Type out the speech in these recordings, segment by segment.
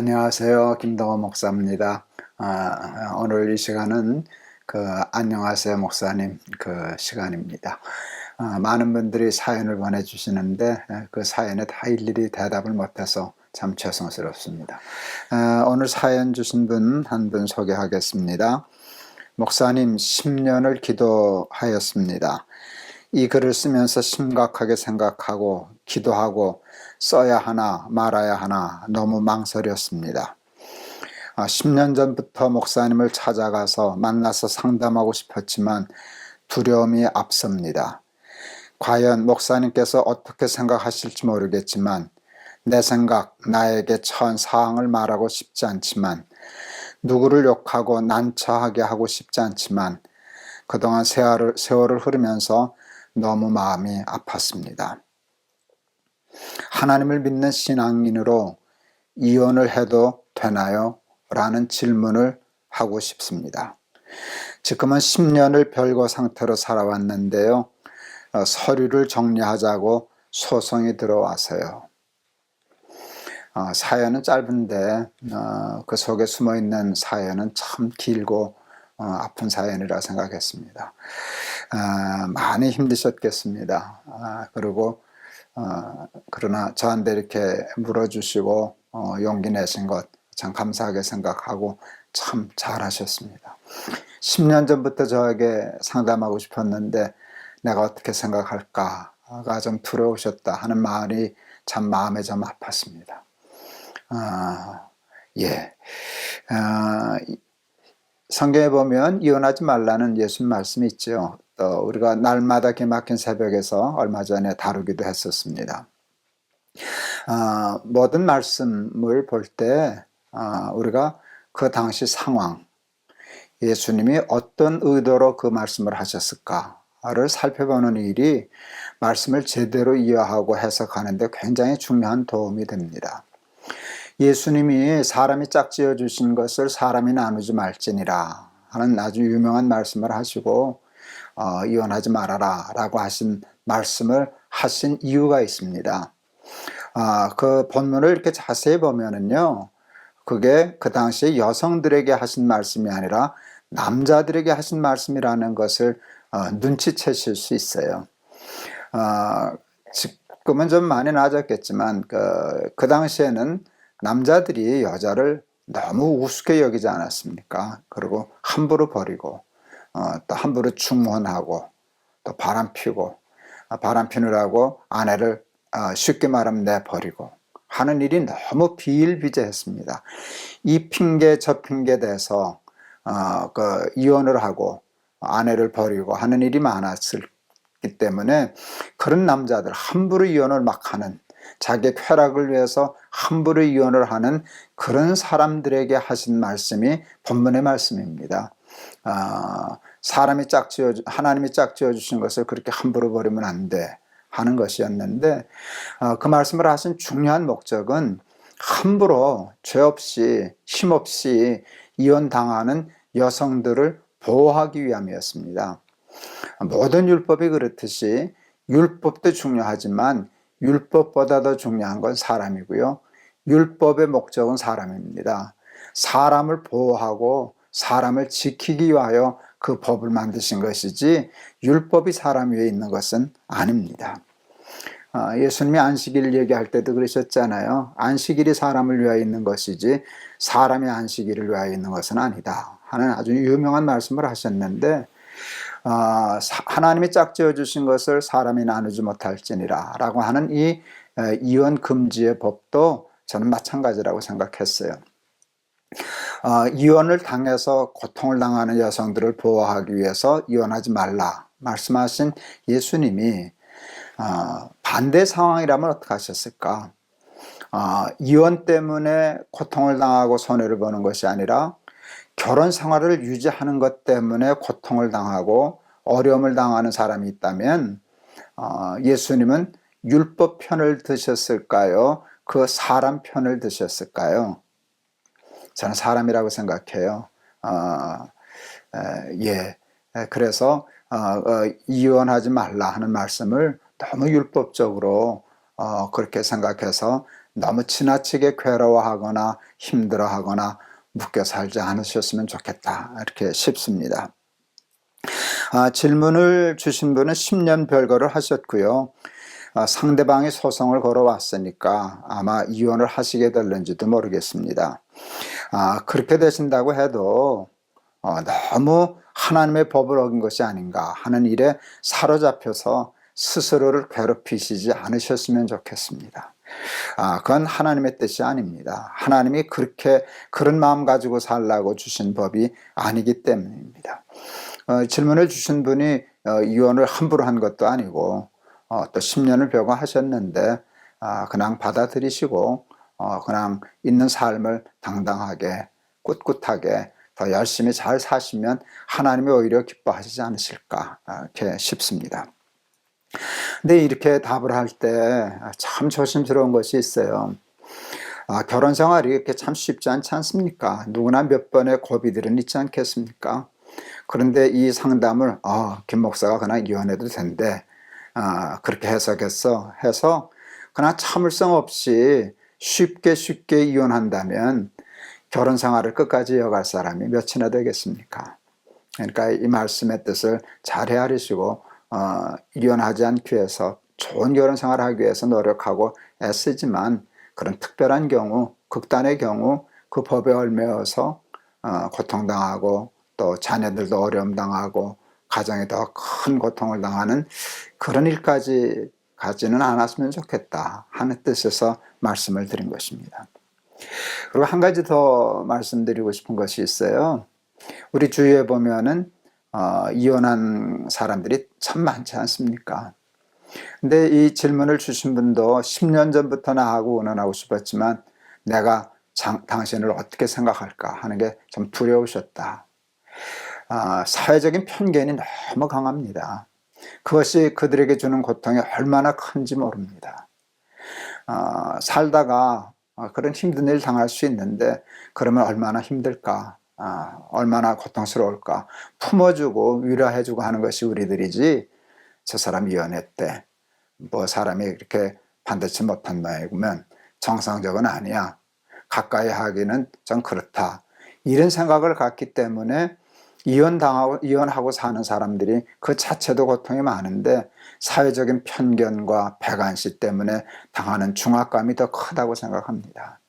안녕하세요. 김동호 목사입니다. 아, 오늘 이 시간은 그 안녕하세요 목사님 그 시간입니다. 아, 많은 분들이 사연을 보내주시는데 그 사연에 다 일일이 대답을 못해서 참 죄송스럽습니다. 아, 오늘 사연 주신 분 한 분 소개하겠습니다. 목사님 10년을 기도하였습니다. 이 글을 쓰면서 심각하게 생각하고 기도하고 써야 하나 말아야 하나 너무 망설였습니다. 10년 전부터 목사님을 찾아가서 만나서 상담하고 싶었지만 두려움이 앞섭니다. 과연 목사님께서 어떻게 생각하실지 모르겠지만 내 생각, 나에게 처한 사항을 말하고 싶지 않지만 누구를 욕하고 난처하게 하고 싶지 않지만 그동안 세월을, 세월을 흐르면서 너무 마음이 아팠습니다. 하나님을 믿는 신앙인으로 이혼을 해도 되나요? 라는 질문을 하고 싶습니다. 지금은 10년을 별거 상태로 살아왔는데요. 어, 서류를 정리하자고 소송이 들어와서요. 어, 사연은 짧은데 어, 그 속에 숨어 있는 사연은 참 길고 어, 아픈 사연이라 생각했습니다. 아, 많이 힘드셨겠습니다. 아, 그리고 어, 그러나 저한테 이렇게 물어주시고 어, 용기 내신 것 참 감사하게 생각하고 참 잘하셨습니다. 10년 전부터 저에게 상담하고 싶었는데 내가 어떻게 생각할까가 좀 두려우셨다 하는 말이 참 마음에 좀 아팠습니다. 아, 예. 아, 성경에 보면 이혼하지 말라는 예수님 말씀이 있죠. 또 우리가 날마다 기막힌 새벽에서 얼마 전에 다루기도 했었습니다. 아, 모든 말씀을 볼때 아, 우리가 그 당시 상황, 예수님이 어떤 의도로 그 말씀을 하셨을까를 살펴보는 일이 말씀을 제대로 이해하고 해석하는데 굉장히 중요한 도움이 됩니다. 예수님이 사람이 짝지어 주신 것을 사람이 나누지 말지니라 하는 아주 유명한 말씀을 하시고 어, 이혼하지 말아라 라고 하신 말씀을 하신 이유가 있습니다. 아, 그 본문을 이렇게 자세히 보면은요, 그게 그 당시에 여성들에게 하신 말씀이 아니라 남자들에게 하신 말씀이라는 것을 어, 눈치채실 수 있어요. 어, 지금은 좀 많이 나아졌겠지만 그, 그 당시에는 남자들이 여자를 너무 우습게 여기지 않았습니까? 그리고 함부로 버리고 어, 또 함부로 충원하고 또 바람 피고 아, 바람 피느라고 아내를 어, 쉽게 말하면 내버리고 하는 일이 너무 비일비재했습니다. 이 핑계 저 핑계 대서 어, 그 이혼을 하고 아내를 버리고 하는 일이 많았기 때문에 그런 남자들 함부로 이혼을 막 하는 자기 쾌락을 위해서 함부로 이혼을 하는 그런 사람들에게 하신 말씀이 본문의 말씀입니다. 아, 사람이 짝지어 하나님이 짝지어 주신 것을 그렇게 함부로 버리면 안 돼. 하는 것이었는데 어, 그 말씀을 하신 중요한 목적은 함부로 죄 없이 힘 없이 이혼 당하는 여성들을 보호하기 위함이었습니다. 모든 율법이 그렇듯이 율법도 중요하지만 율법보다 더 중요한 건 사람이고요. 율법의 목적은 사람입니다. 사람을 보호하고 사람을 지키기 위하여 그 법을 만드신 것이지 율법이 사람 위에 있는 것은 아닙니다. 아, 예수님이 안식일 얘기할 때도 그러셨잖아요. 안식일이 사람을 위하여 있는 것이지 사람이 안식일을 위하여 있는 것은 아니다. 하는 아주 유명한 말씀을 하셨는데 아, 하나님이 짝지어 주신 것을 사람이 나누지 못할지니라 라고 하는 이 이혼 금지의 법도 저는 마찬가지라고 생각했어요. 어, 이혼을 당해서 고통을 당하는 여성들을 보호하기 위해서 이혼하지 말라 말씀하신 예수님이 어, 반대 상황이라면 어떻게 하셨을까? 어, 이혼 때문에 고통을 당하고 손해를 보는 것이 아니라 결혼 생활을 유지하는 것 때문에 고통을 당하고 어려움을 당하는 사람이 있다면 어, 예수님은 율법 편을 드셨을까요? 그 사람 편을 드셨을까요? 저는 사람이라고 생각해요. 어, 예. 그래서 어, 어, 이혼하지 말라 하는 말씀을 너무 율법적으로 어, 그렇게 생각해서 너무 지나치게 괴로워하거나 힘들어하거나 묶여 살지 않으셨으면 좋겠다. 이렇게 싶습니다. 아, 질문을 주신 분은 10년 별거를 하셨고요. 아, 상대방이 소송을 걸어왔으니까 아마 이혼을 하시게 될는지도 모르겠습니다. 아, 그렇게 되신다고 해도 어, 너무 하나님의 법을 어긴 것이 아닌가 하는 일에 사로잡혀서 스스로를 괴롭히시지 않으셨으면 좋겠습니다. 아, 그건 하나님의 뜻이 아닙니다. 하나님이 그렇게 그런 마음 가지고 살라고 주신 법이 아니기 때문입니다. 어, 질문을 주신 분이 어, 이혼을 함부로 한 것도 아니고 어, 또 10년을 벼고하셨는데 아, 그냥 받아들이시고 어, 그냥 있는 삶을 당당하게 꿋꿋하게 더 열심히 잘 사시면 하나님이 오히려 기뻐하시지 않으실까 아, 이렇게 싶습니다. 근데 이렇게 답을 할 때 참 조심스러운 것이 있어요. 아, 결혼 생활이 이렇게 참 쉽지 않지 않습니까? 누구나 몇 번의 고비들은 있지 않겠습니까? 그런데 이 상담을 아, 김 목사가 그냥 이혼해도 된대. 아, 그렇게 해석했어. 해서 그냥 참을성 없이 쉽게 쉽게 이혼한다면 결혼 생활을 끝까지 이어갈 사람이 몇이나 되겠습니까? 그러니까 이 말씀의 뜻을 잘 헤아리시고 어, 이혼하지 않기 위해서 좋은 결혼 생활을 하기 위해서 노력하고 애쓰지만 그런 특별한 경우, 극단의 경우 그 법에 얽매여서 어, 고통당하고 또 자녀들도 어려움 당하고 가정에 더 큰 고통을 당하는 그런 일까지 가지는 않았으면 좋겠다 하는 뜻에서 말씀을 드린 것입니다. 그리고 한 가지 더 말씀드리고 싶은 것이 있어요. 우리 주위에 보면은 어, 이혼한 사람들이 참 많지 않습니까? 근데 이 질문을 주신 분도 10년 전부터 나하고 의논하고 싶었지만 내가 장, 당신을 어떻게 생각할까 하는 게 좀 두려우셨다. 아, 사회적인 편견이 너무 강합니다. 그것이 그들에게 주는 고통이 얼마나 큰지 모릅니다. 아, 살다가 그런 힘든 일 당할 수 있는데 그러면 얼마나 힘들까? 아, 얼마나 고통스러울까? 품어주고 위로해주고 하는 것이 우리들이지 저 사람 이혼했대 뭐 사람이 이렇게 반드시 못한 모양이면 정상적은 아니야. 가까이 하기는 좀 그렇다. 이런 생각을 갖기 때문에 이혼당하고 이혼하고 사는 사람들이 그 자체도 고통이 많은데 사회적인 편견과 배관시 때문에 당하는 중압감이 더 크다고 생각합니다.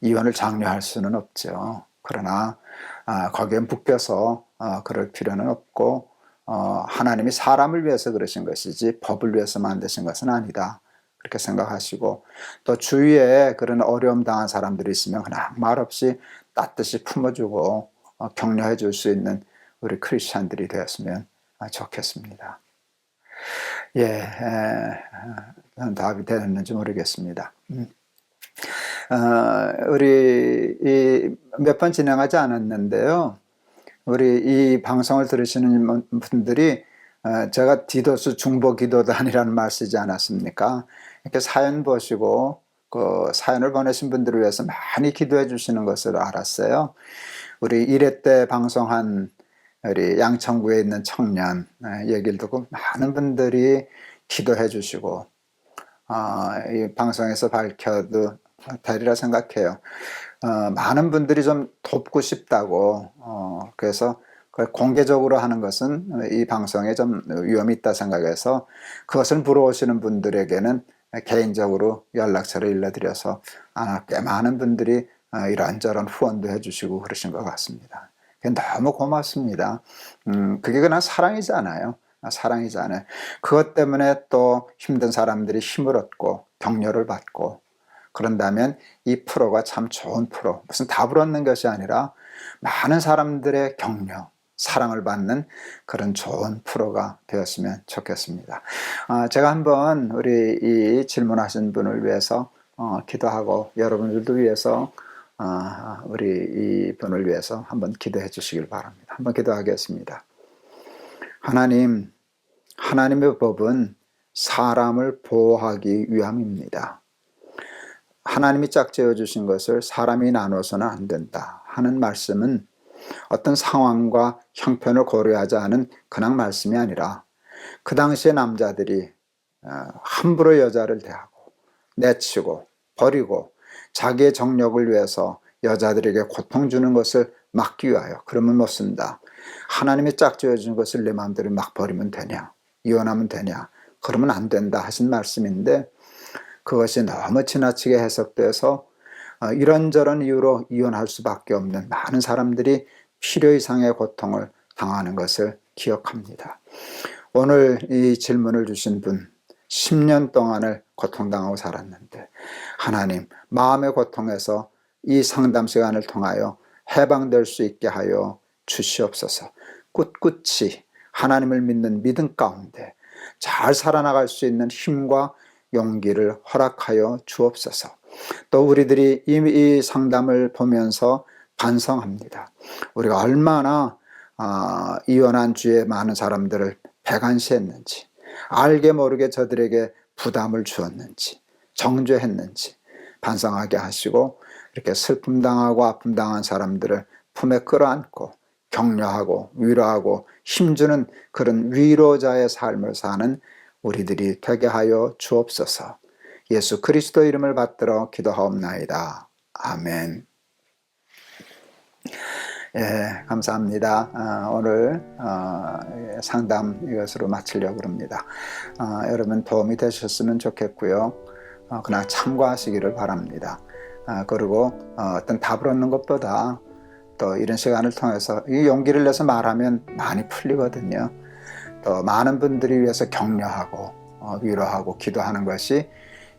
이혼을 장려할 수는 없죠. 그러나 아, 거기에 묶여서 어, 그럴 필요는 없고 어, 하나님이 사람을 위해서 그러신 것이지 법을 위해서 만드신 것은 아니다. 그렇게 생각하시고 또 주위에 그런 어려움 당한 사람들이 있으면 그냥 말없이 따뜻이 품어주고 어, 격려해 줄 수 있는 우리 크리스찬들이 되었으면 좋겠습니다. 예, 에, 답이 되었는지 모르겠습니다. 음. 어, 우리 몇 번 진행하지 않았는데요. 우리 이 방송을 들으시는 분들이 어, 제가 디도스 중보 기도단이라는 말 쓰지 않았습니까? 이렇게 사연 보시고 그 사연을 보내신 분들을 위해서 많이 기도해 주시는 것을 알았어요. 우리 1회 때 방송한 우리 양천구에 있는 청년 어, 얘기를 듣고 많은 분들이 기도해 주시고 어, 이 방송에서 밝혀도 되리라 생각해요. 어, 많은 분들이 좀 돕고 싶다고 어, 그래서 공개적으로 하는 것은 이 방송에 좀 위험이 있다 생각해서 그것을 부러우시는 분들에게는 개인적으로 연락처를 일러드려서 아마 꽤 많은 분들이 어, 이런저런 후원도 해주시고 그러신 것 같습니다. 너무 고맙습니다. 음, 그게 그냥 사랑이잖아요. 사랑이잖아요. 그것 때문에 또 힘든 사람들이 힘을 얻고 격려를 받고 그런다면 이 프로가 참 좋은 프로, 무슨 답을 얻는 것이 아니라 많은 사람들의 격려, 사랑을 받는 그런 좋은 프로가 되었으면 좋겠습니다. 어, 제가 한번 우리 이 질문하신 분을 위해서 어, 기도하고 여러분들도 위해서 어, 우리 이 분을 위해서 한번 기도해 주시길 바랍니다. 한번 기도하겠습니다. 하나님, 하나님의 법은 사람을 보호하기 위함입니다. 하나님이 짝지어 주신 것을 사람이 나눠서는 안 된다 하는 말씀은 어떤 상황과 형편을 고려하지 않은 그냥 말씀이 아니라 그 당시의 남자들이 어, 함부로 여자를 대하고 내치고 버리고 자기의 정력을 위해서 여자들에게 고통 주는 것을 막기 위하여 그러면 못 쓴다. 하나님이 짝지어 준 것을 내 마음대로 막 버리면 되냐? 이혼하면 되냐? 그러면 안 된다 하신 말씀인데 그것이 너무 지나치게 해석돼서 어, 이런저런 이유로 이혼할 수밖에 없는 많은 사람들이 필요 이상의 고통을 당하는 것을 기억합니다. 오늘 이 질문을 주신 분 10년 동안을 고통당하고 살았는데 하나님 마음의 고통에서 이 상담 시간을 통하여 해방될 수 있게 하여 주시옵소서. 꿋꿋이 하나님을 믿는 믿음 가운데 잘 살아나갈 수 있는 힘과 용기를 허락하여 주옵소서. 또 우리들이 이, 이 상담을 보면서 반성합니다. 우리가 얼마나 아, 이혼한 주에 많은 사람들을 배관시했는지, 알게 모르게 저들에게 부담을 주었는지, 정죄했는지 반성하게 하시고 이렇게 슬픔 당하고 아픔 당한 사람들을 품에 끌어안고 격려하고 위로하고 힘주는 그런 위로자의 삶을 사는 우리들이 되게 하여 주옵소서. 예수 그리스도 이름을 받들어 기도하옵나이다. 아멘. 예, 감사합니다. 아, 오늘 어, 상담 이것으로 마치려고 합니다. 어, 여러분 도움이 되셨으면 좋겠고요. 어, 그냥 참고하시기를 바랍니다. 아, 그리고 어, 떤 답을 얻는 것보다 또 이런 시간을 통해서 이 용기를 내서 말하면 많이 풀리거든요. 또 많은 분들이 위해서 격려하고 어, 위로하고 기도하는 것이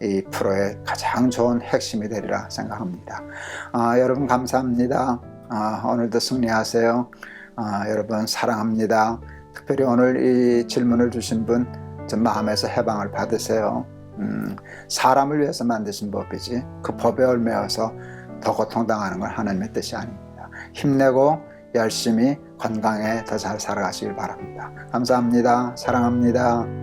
이 프로의 가장 좋은 핵심이 되리라 생각합니다. 아, 여러분 감사합니다. 아, 오늘도 승리하세요. 아, 여러분 사랑합니다. 특별히 오늘 이 질문을 주신 분, 좀 마음에서 해방을 받으세요. 음, 사람을 위해서 만드신 법이지 그 법에 얽매여서 더 고통당하는 건 하나님의 뜻이 아닙니다. 힘내고 열심히 건강에 더 잘 살아가시길 바랍니다. 감사합니다. 사랑합니다.